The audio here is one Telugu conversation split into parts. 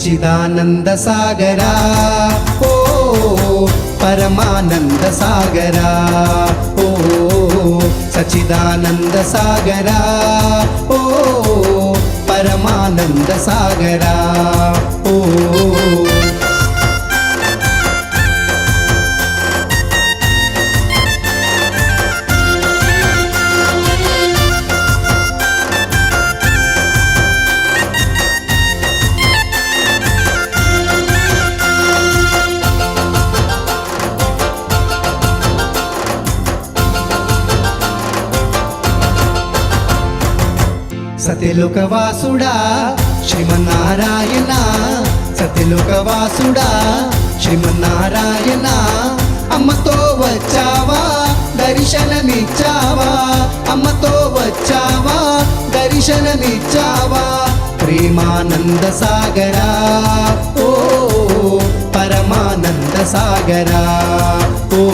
సచిదానంద సాగరా ఓ పరమానంద సాగరా ఓ సచిదానంద సాగరా ఓ పరమానంద సాగరా ఓ సతిలోకవాసుడా శ్రీమన్నారాయణ సతిలోకవాసుడా శ్రీమన్నారాయణ అమ్మతో వచ్చావా దర్శనమిచ్చావా? అమ్మతో వచ్చావా దర్శనమిచ్చావా? ప్రేమానంద సాగరా ఓ పరమానంద సాగరా ఓ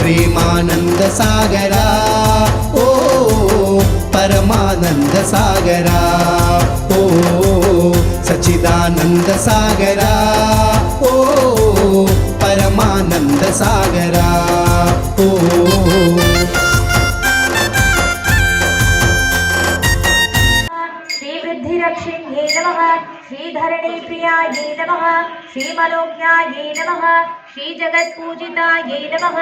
ప్రేమానంద సాగరా ఓ పరమానంద సాగరా ఓ సచిదానంద సాగరా ఓ పరమానంద సాగరా ఓ श्रीधरणीप्रियायै नमः। श्रीमनोज्ञायै नमः। श्रीजगत्पूजितायै नमः।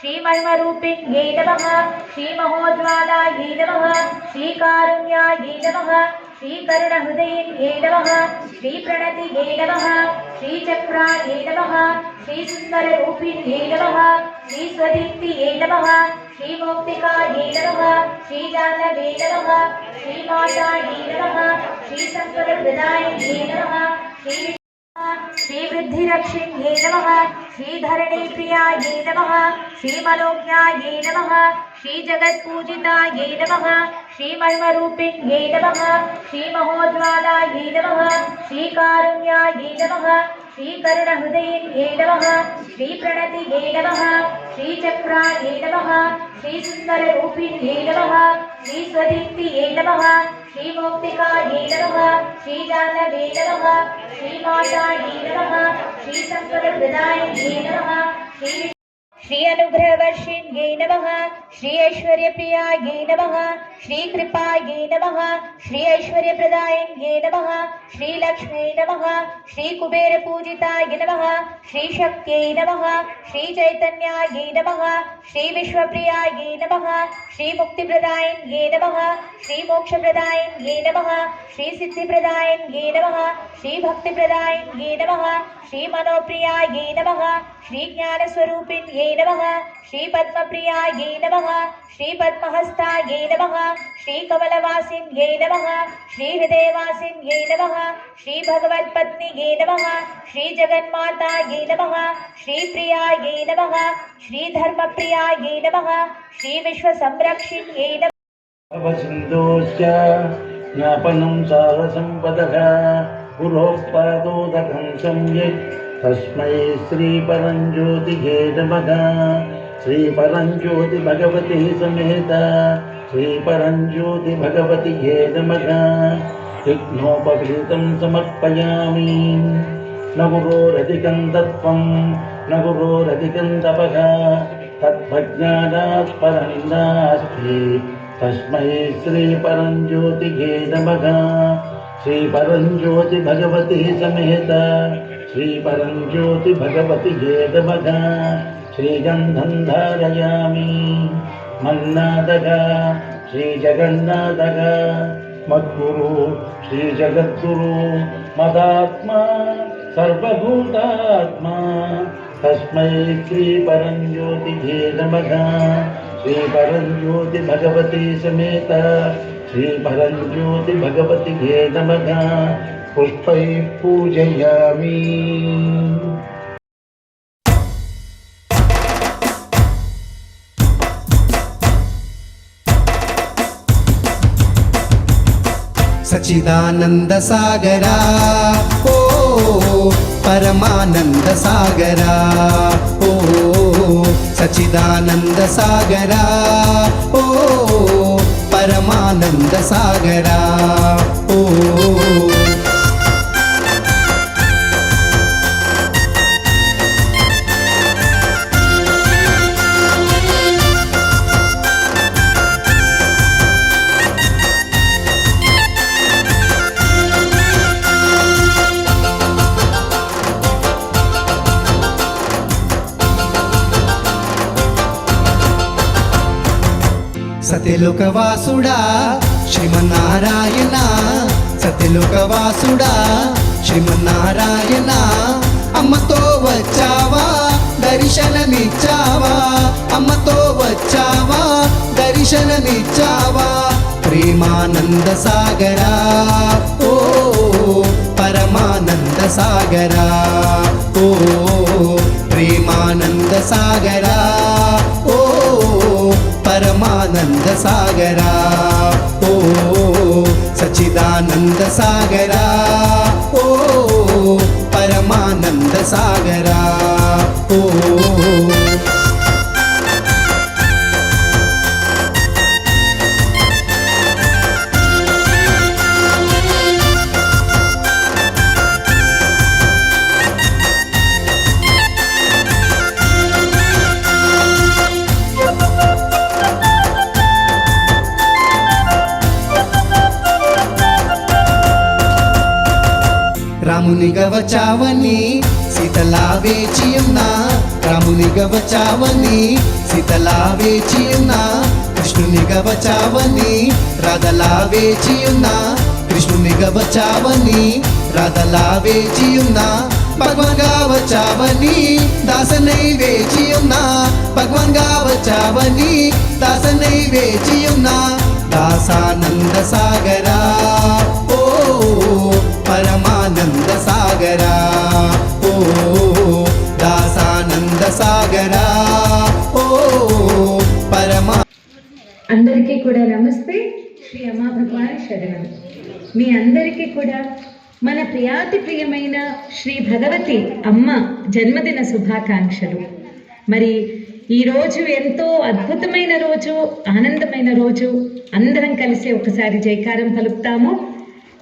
श्रीमर्मरूपिण्यै नमः। श्रीमहोज्ज्वालायै नमः। श्रीकारुण्यायै नमः। श्रीकरुणहृदयिन्ये नमः। श्रीप्रणतिये नमः। श्रीचक्रायै नमः। श्रीसुन्दररूपिण्ये नमः। श्रीस्वदीप्तिये नमः। श्रीमौक्तिकायै नमः। श्रीजाह्नवे नमः। श्रीमातायै नमः। श्रीसम्पदप्रदायिन्ये नमः। श्रीवृद्धिरक्षिण्ये नमः श्रीधरणीप्रियायै नमः श्रीमनोज्ञायै नमः श्रीजगत्पूजितायै नमः श्रीमर्मरूपिण्ये नमः श्रीमहोज्ज्वालायै नमः श्रीकारुण्यायै नमः श्रीकरुणहृदयिन्ये नमः श्रीप्रणतिये नमः श्रीचक्रायै नमः श्रीसुन्दररूपिण्ये नमः श्रीस्वदीप्तिये नमः श्रीमौक्तिकायै नमः श्रीजाह्नवे नमः श्रीमातायै नमः श्रीसम्पदप्रदायिन्ये नमः श्री श्री अनुग्रह अनुग्रहवर्षिण्यै नमः श्री ऐश्वर्य ऐश्वर्यप्रियायै नमः, श्रीकृपायै नमः श्री ऐश्वर्य ऐश्वर्यप्रदायिन्यै नमः श्रीलक्ष्म्यै नमः, श्रीकुबेरपूजिताय नमः, श्रीशक्त्यै नमः, श्रीचैतन्यायै नमः, श्रीविश्वप्रियायै नमः श्रीमुक्तिप्रदायिन्यै नमः श्रीमोक्षप्रदायिन्यै नमः श्रीसिद्धिप्रदायिन्यै नमः श्रीभक्तिप्रदायिन्यै नमः, श्रीमनोप्रियायै नमः श्रीज्ञानस्वरूपिण्यै नमः श्रीपद्मप्रियायै नमः श्रीपद्महस्तायै नमः श्रीकमलवासिन्यै नमः श्रीहृदयवासिन्यै नमः श्रीभगवत्पत्न्यै नमः श्रीजगन्मातायै नमः श्रीप्रियायै नमः श्रीधर्मप्रियायै नमः श्रीविश्वसंरक्षिण्यै नमः सन्तोष ज्ञापनं सारसम्पदः पुरोक्पादोदकं सम्यक् తస్మై శ్రీ పరంజ్యోతికే నమః శ్రీ పరంజ్యోతి భగవతి సమేత శ్రీ పరంజ్యోతి భగవతి కే నమః విఘ్నోపవీతం సమర్పయామి నగురోరధికం తత్వం నగురోరధికం తపః తద్భజ్ఞానాత్ తస్మై శ్రీ పరంజ్యోతికే నమః శ్రీ పరంజ్యోతి భగవతి సమేత श्रीपरं ज्योतिभगवति जेदमघ श्रीगन्धं धारयामि मन्नादग, श्रीजगन्नादग, मद्गुरु, श्रीजगद्गुरु, मदात्मा, सर्वभूतात्मा। तस्मै श्रीपरं ज्योतिजे नमः श्रीपरं ज्योतिभगवती समेत, श्रीपरं ज्योतिभगवति घे पुष्पै पूजयामि सचिदानन्दसागरा ओ परमानन्दसागरा ओ सचिदानन्दसागरा ओ परमानन्दसागरा ओ సతిలోకవాసుడా శ్రీమన్నారాయణ సతిలోకవాసుడా శ్రీమన్నారాయణ అమ్మతో వచ్చావా దర్శనమిచ్చావా? అమ్మతో వచ్చావా దర్శనమిచ్చావా? ప్రేమానంద సాగరా ఓ పరమానంద సాగరా ఓ ప్రేమానంద సాగరా. పరమానంద సాగరా ఓ సచిదానంద సాగరా ఓ పరమానంద సాగరా రామునిగా వచ్చావని సీతలా వేచి ఉన్నా రామునిగా వచ్చావని సీతలా వేచి ఉన్నా కృష్ణునిగా వచ్చావని రాధలా వేచి ఉన్నా కృష్ణునిగా వచ్చావని రాధలా వేచి ఉన్నా భగవంగా వచ్చావని దాసనై వేచి ఉన్నా భగవంగా వచ్చావని దాసనై వేచి ఉన్నా దాసానంద సాగరా. సాగరా. ఓ దాసానంద సాగరా. ఓ పరమా అందరికీ కూడా నమస్తే. శ్రీ అమ్మా భగవాన్ శరణం. మీ అందరికీ కూడా మన ప్రియాతి ప్రియమైన శ్రీ భగవతి అమ్మ జన్మదిన శుభాకాంక్షలు. మరి ఈ రోజు ఎంతో అద్భుతమైన రోజు ఆనందమైన రోజు. అందరం కలిసి ఒకసారి జైకారం పలుకుతాము.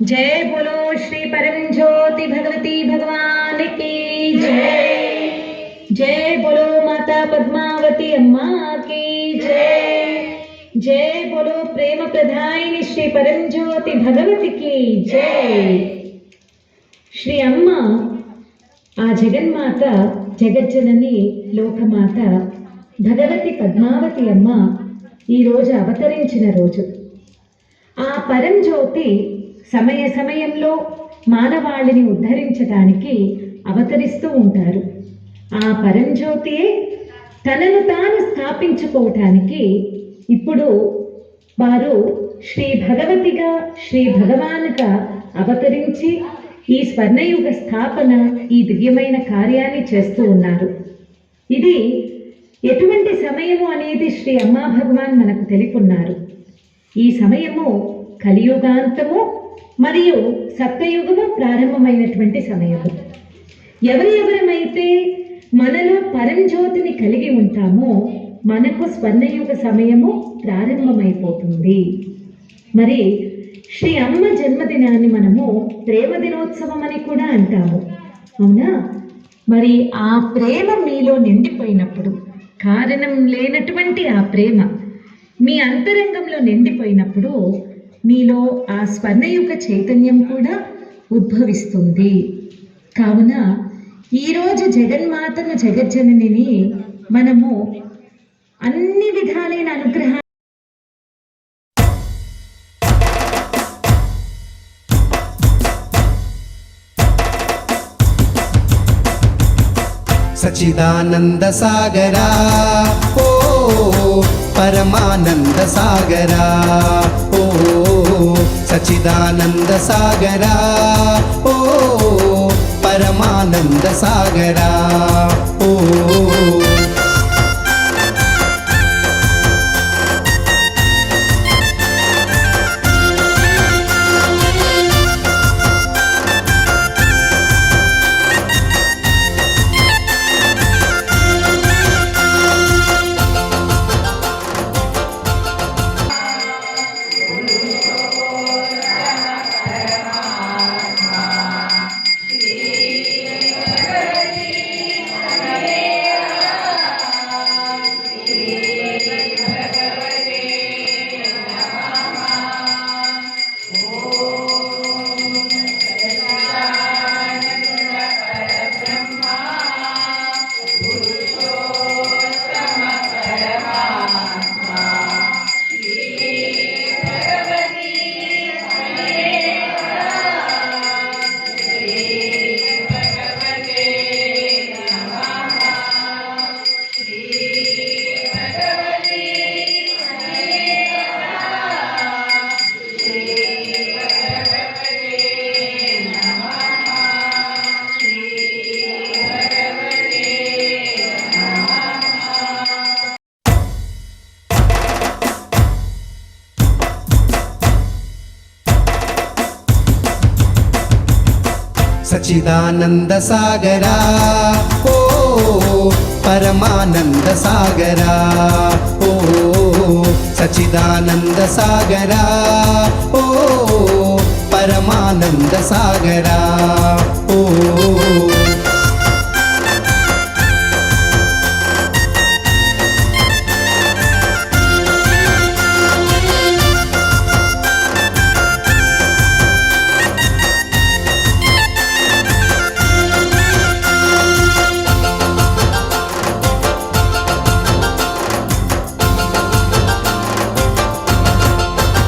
జయ బోలో శ్రీ పరం జ్యోతి భగవతి భగవానికి జయ जय बोलो माता पद्मावती अम्मा की जय जय बोलो प्रेम प्रदायिनी श्री परम ज्योति भगवती की जय శ్రీ అమ్మ ఆ జగన్మాత జగజ్జనని లోకమాత భగవతి పద్మావతి అమ్మ ఈరోజు అవతరించిన రోజు ఆ పరంజ్యోతి సమయ సమయంలో మానవాళిని ఉద్ధరించడానికి అవతరిస్తూ ఉంటారు. ఆ పరంజ్యోతియే తనను తాను స్థాపించుకోవటానికి ఇప్పుడు వారు శ్రీ భగవతిగా శ్రీ భగవానుగా అవతరించి ఈ స్వర్ణయుగ స్థాపన ఈ దివ్యమైన కార్యాన్ని చేస్తూ ఉన్నారు. ఇది ఎటువంటి సమయము అనేది శ్రీ అమ్మా భగవాన్ మనకు తెలుపున్నారు ఈ సమయము కలియుగాంతము మరియు సత్యయుగము ప్రారంభమైనటువంటి సమయము. ఎవరి ఎవరమైతే మనలో పరంజ్యోతిని కలిగి ఉంటామో మనకు స్వర్ణయుగ సమయము ప్రారంభమైపోతుంది. మరి శ్రీ అమ్మ జన్మదినాన్ని మనము ప్రేమ దినోత్సవం అని కూడా అంటాము. అవునా? మరి ఆ ప్రేమ మీలో నిండిపోయినప్పుడు కారణం లేనటువంటి ఆ ప్రేమ మీ అంతరంగంలో నిండిపోయినప్పుడు మీలో ఆ స్వర్ణయుగ చైతన్యం కూడా ఉద్భవిస్తుంది. కావున ఈరోజు జగన్మాతను జగజ్జననిని మనము అన్ని విధాలైన అనుగ్రహ సచిదానంద సాగరా ఓ పరమానంద సాగరా. ఓ సచిదానంద సాగరా ఓ పరమానంద సచిదానంద సాగరా ఓ పరమానంద సాగరా ఓ సచిదానంద సాగరా ఓ పరమానంద సాగరా ఓ